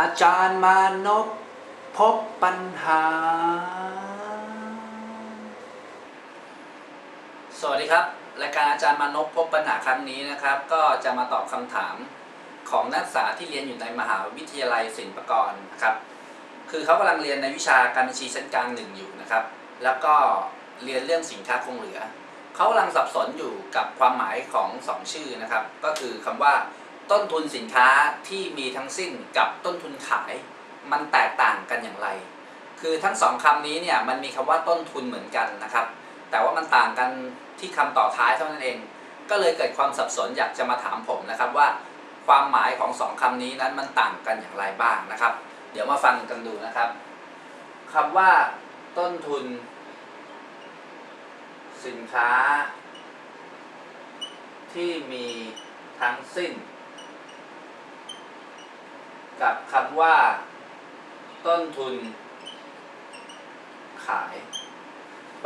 อาจารย์มานพพบปัญหา สวัสดีครับ รายการอาจารย์มานพพบปัญหาครั้งนี้นะครับ ก็จะมาตอบคำถามของนักศึกษาที่เรียนอยู่ในมหาวิทยาลัยศิลปากรนะครับ คือเขากำลังเรียนในวิชาการบัญชีชั้นกลางหนึ่งอยู่นะครับ แล้วก็เรียนเรื่องสินค้าคงเหลือ เขากำลังสับสนอยู่กับความหมายของสองชื่อนะครับ ก็คือคำว่า ต้นทุนสินค้าที่มีทั้งสิ้นกับต้นทุนขาย มันแตกต่างกันอย่างไร คือทั้งสองคำนี้เนี่ยมันมีคำว่าต้นทุนเหมือนกันนะครับ แต่ว่ามันต่างกันที่คำต่อท้ายเท่านั้นเอง ก็เลยเกิดความสับสนอยากจะมาถามผมนะครับว่าความหมายของสองคำนี้นั้นมันต่างกันอย่างไรบ้างนะครับ เดี๋ยวมาฟังกันดูนะครับคำว่า ต้นทุน สินค้า ที่มีทั้งสิ้น กับคำว่า ต้นทุน ขาย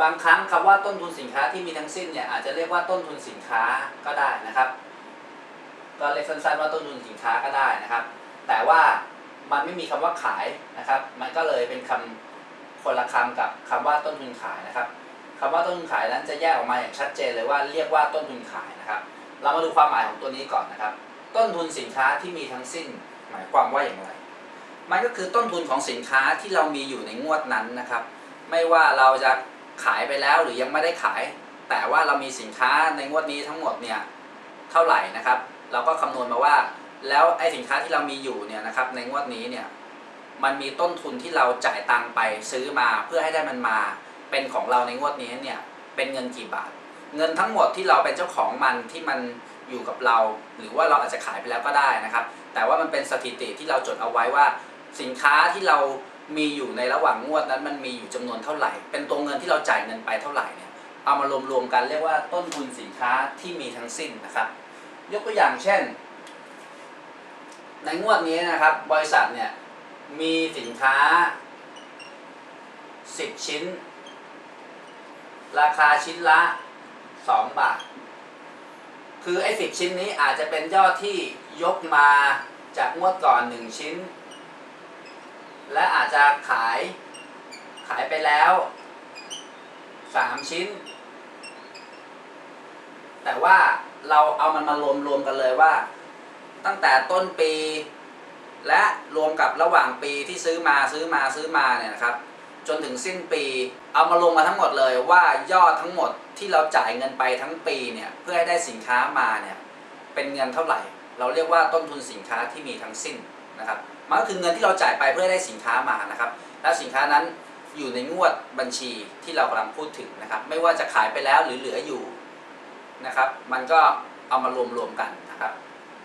บางครั้งคำว่าต้นทุนสินค้าที่มีทั้งสิ้นเนี่ยอาจจะเรียกว่าต้นทุนสินค้าก็ได้นะครับ ก็เรียกสั้นๆว่าต้นทุนสินค้าก็ได้นะครับ แต่ว่ามันไม่มีคำว่าขายนะครับ มันก็เลยเป็นคำคนละคำกับคำว่าต้นทุนขายนะครับคำว่าต้นทุนขายนั้นจะแยกออกมาอย่างชัดเจนเลยว่าเรียกว่าต้นทุนขายนะครับ เรามาดูความหมายของตัวนี้ก่อนนะครับ ต้นทุนสินค้าที่มีทั้งสิ้น หมายความว่าอย่างไร มันก็คือต้นทุนของสินค้าที่เรามีอยู่ในงวดนั้นนะครับ ไม่ว่าเราจะขายไปแล้วหรือยังไม่ได้ขาย แต่ว่าเรามีสินค้าในงวดนี้ทั้งหมดเนี่ยเท่าไหร่นะครับ เราก็คำนวณมาว่า แล้วไอ้สินค้าที่เรามีอยู่เนี่ยนะครับในงวดนี้เนี่ยมันมีต้นทุนที่เราจ่ายตังไปซื้อมาเพื่อให้ได้มันมาเป็นของเราในงวดนี้เนี่ยเป็นเงินกี่บาท เงินทั้งหมดที่เราเป็นเจ้าของมันที่มันอยู่กับเรา หรือว่าเราอาจจะขายไปแล้วก็ได้นะครับ แต่ว่ามันเป็นสถิติที่เราจดเอาไว้ว่า สินค้าที่เรามีอยู่ในระหว่างงวดนั้น มันมีอยู่จำนวนเท่าไหร่ เป็นตัวเงินที่เราจ่ายเงินไปเท่าไหร่เนี่ยเอามารวมๆกันเรียกว่าต้นทุนสินค้าที่มีทั้งสิ้นนะครับ ยกตัวอย่างเช่น ในงวดนี้นะครับ บริษัทเนี่ยมีสินค้า 10 ชิ้น ราคาชิ้นละ 2บาท คือไอ้สิชิ้นนี้อาจจะเป็นยอดที่ยกมาจากงวดก่อน1ชิ้น และอาจจะขายขายไปแล้ว3ชิ้น แต่ว่าเราเอามันมารวมรวมกันเลยว่า ตั้งแต่ต้นปี และรวมกับระหว่างปีที่ซื้อมาซื้อมาซื้อมาเนี่ยนะครับ จนถึงสิ้นปี เอามาลงมาทั้งหมดเลยว่ายอดทั้งหมดที่เราจ่ายเงินไปทั้งปีเนี่ยเพื่อให้ได้สินค้ามาเนี่ยเป็นเงินเท่าไหร่ เราเรียกว่าต้นทุนสินค้าที่มีทั้งสิ้นนะครับมันก็คือเงินที่เราจ่ายไปเพื่อได้สินค้ามานะครับ แล้วสินค้านั้นอยู่ในงวดบัญชีที่เรากำลังพูดถึงนะครับ ไม่ว่าจะขายไปแล้วหรือเหลืออยู่นะครับ มันก็เอามารวมรวมกันนะครับ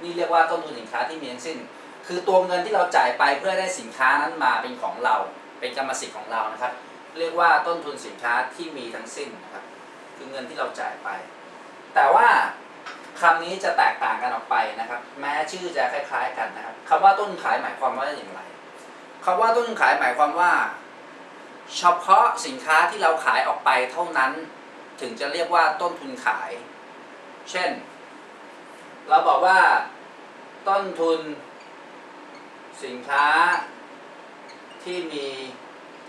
นี่เรียกว่าต้นทุนสินค้าที่มีทั้งสิ้น คือตัวเงินที่เราจ่ายไปเพื่อได้สินค้านั้นมาเป็นของเรา เป็นกรรมสิทธิ์ของเรานะครับ เรียกว่าต้นทุนสินค้าที่มีทั้งสิ้นนะครับคือเงินที่เราจ่ายไป แต่ว่าคำนี้จะแตกต่างกันออกไปนะครับ แม้ชื่อจะคล้าย ๆ กันนะครับคำว่าต้นขายหมายความว่าอย่างไรคำว่าต้นขายหมายความว่า เฉพาะสินค้าที่เราขายออกไปเท่านั้น ถึงจะเรียกว่าต้นทุนขาย เช่น เราบอกว่าต้นทุนสินค้า ที่มี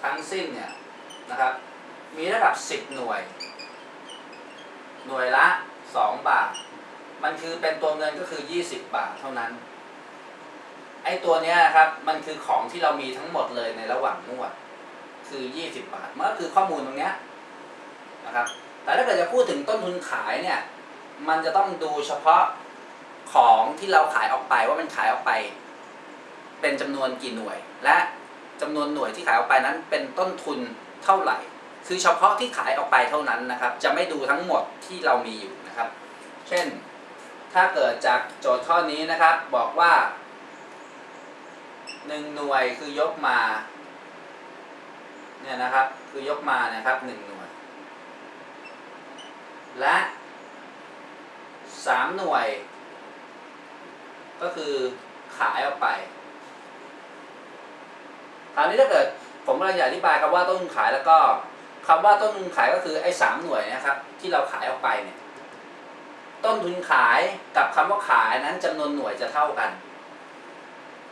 ทั้งสิ้นเนี่ยนะครับ มีระดับ 10 หน่วย หน่วยละ 2 บาท มันคือเป็นตัวเงินก็คือ 20 บาทเท่านั้น ไอ้ตัวเนี้ยครับ มันคือของที่เรามีทั้งหมดเลยในระหว่างงวด คือ 20 บาท มันก็คือข้อมูลตรงเนี้ยนะครับ แต่ถ้าเกิดจะพูดถึงต้นทุนขายเนี่ย มันจะต้องดูเฉพาะของที่เราขายออกไปว่ามันขายออกไป เป็นจำนวนกี่หน่วยและ จำนวนหน่วยที่ขายออกไปนั้นเป็นต้นทุนเท่าไหร่ คือเฉพาะที่ขายออกไปเท่านั้นนะครับ จะไม่ดูทั้งหมดที่เรามีอยู่นะครับ เช่น ถ้าเกิดจากโจทย์ข้อนี้นะครับ บอกว่าหนึ่งหน่วยคือยกมาเนี่ยนะครับ คือยกมานะครับหนึ่งหน่วย และสามหน่วย ก็คือขายออกไป คราวนี้ถ้าเกิดผมกำลังจะอธิบายคำว่าต้นทุนขายแล้วก็คำว่าต้นทุนขายก็คือไอ้สามหน่วยนะครับ ที่เราขายออกไปเนี่ยต้นทุนขายกับคำว่าขายนั้นจำนวนหน่วยจะเท่ากัน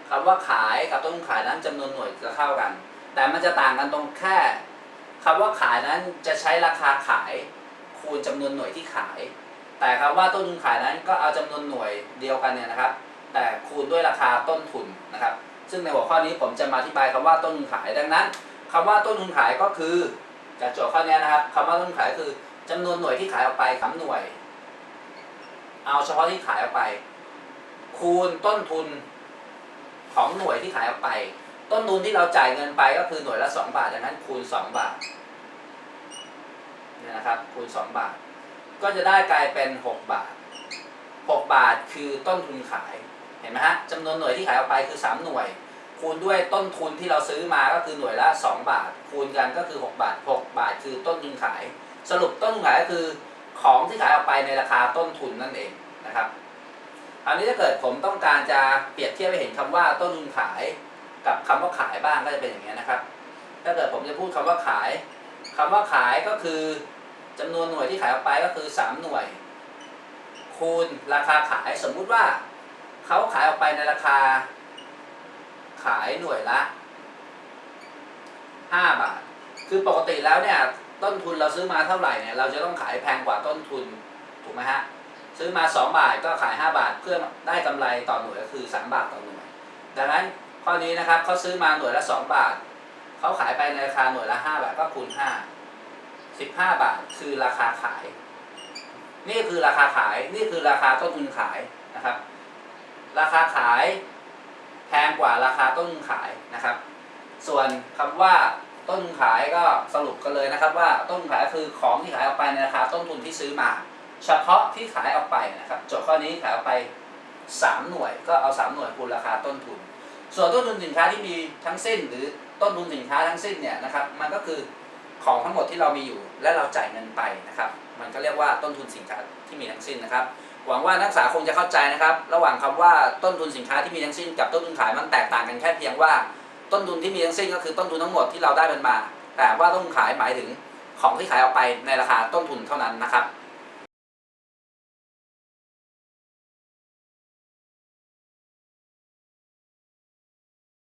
คคำว่าขายกับต้นทุนขายนั้นจำนวนหน่วยจะเท่ากัน แต่มันจะต่างกันตรงแค่คำว่าขายนั้นจะใช้ราคาขายคูณจำนวนหน่วยที่ขาย แต่คำว่าต้นทุนขายนั้นก็เอาจำนวนหน่วยเดียวกันเนี่ยนะครับ แต่คูณด้วยราคาต้นทุนนะครับ ซึ่งในหัวข้อนี้ผมจะมาอธิบายคำว่าต้นทุนขายดังนั้นคำว่าต้นทุนขายก็คือ จากโจทย์ข้อนี้นะครับคำว่าต้นทุนขายคือจำนวนหน่วยที่ขายออกไปสามหน่วย เอาเฉพาะที่ขายออกไป คูณต้นทุนของหน่วยที่ขายออกไป ต้นทุนที่เราจ่ายเงินไปก็คือหน่วยละ 2 บาทดังนั้นคูณ 2 บาทเนี่ยนะครับคูณ 2 บาท ก็จะได้กลายเป็น 6 บาท 6 บาทคือต้นทุนขาย เห็นไหมฮะจำนวนหน่วยที่ขายออกไปคือ 3 หน่วย คูณด้วยต้นทุนที่เราซื้อมาก็คือหน่วยละ 2 บาท คูณกันก็คือ 6 บาท 6 บาทคือต้นทุนขาย สรุปต้นทุนขายก็คือของที่ขายออกไปในราคาต้นทุนนั่นเองนะครับคราวนี้ถ้าเกิดผมต้องการจะเปรียบเทียบให้เห็นคำว่าต้นทุนขายกับคำว่าขายบ้างก็จะเป็นอย่างนี้นะครับ ถ้าเกิดผมจะพูดคำว่าขายคำว่าขายก็คือจำนวนหน่วยที่ขายออกไปก็คือ 3 หน่วย คูณราคาขายสมมุติว่า เขาขายออกไปในราคา ขายหน่วยละ5บาท คือปกติแล้วเนี่ย ต้นทุนเราซื้อมาเท่าไหร่เนี่ย เราจะต้องขายแพงกว่าต้นทุนถูกไหมฮะ ซื้อมา2บาทก็ขาย5บาทเพื่อได้กำไรต่อหน่วยก็คือ3บาทต่อหน่วย ดังนั้นข้อนี้นะครับเขาซื้อมาหน่วยละ2บาท เขาขายไปในราคาหน่วยละ5บาทก็คูณ5 15บาทคือราคาขาย นี่คือราคาขาย นี่คือราคาต้นทุนขายนะครับ ราคาขายแพงกว่าราคาต้นทุนขายนะครับ ส่วนคำว่าต้นทุนขายก็สรุปกันเลยนะครับ ว่าต้นทุนขายคือของที่ขายออกไปในราคาต้นทุนที่ซื้อมา เฉพาะที่ขายออกไปนะครับโจทย์ข้อนี้ขายออกไป 3 หน่วยก็เอา 3 หน่วยคูณราคาต้นทุน ส่วนต้นทุนสินค้าที่มีทั้งสิ้น หรือต้นทุนสินค้าทั้งสิ้นเนี่ยนะครับ มันก็คือของทั้งหมดที่เรามีอยู่ และเราจ่ายเงินไปนะครับ มันก็เรียกว่าต้นทุนสินค้าที่มีทั้งสิ้นนะครับ หวังว่านักศึกษาคงจะเข้าใจนะครับ ระหว่างคำว่าต้นทุนสินค้าที่มีทั้งสิ้นกับต้นทุนขายมันแตกต่างกันแค่เพียงว่าต้นทุนที่มีทั้งสิ้นก็คือต้นทุนทั้งหมดที่เราได้มันมา แต่ว่าต้นทุนขายหมายถึงของที่ขายออกไปในราคาต้นทุนเท่านั้นนะครับ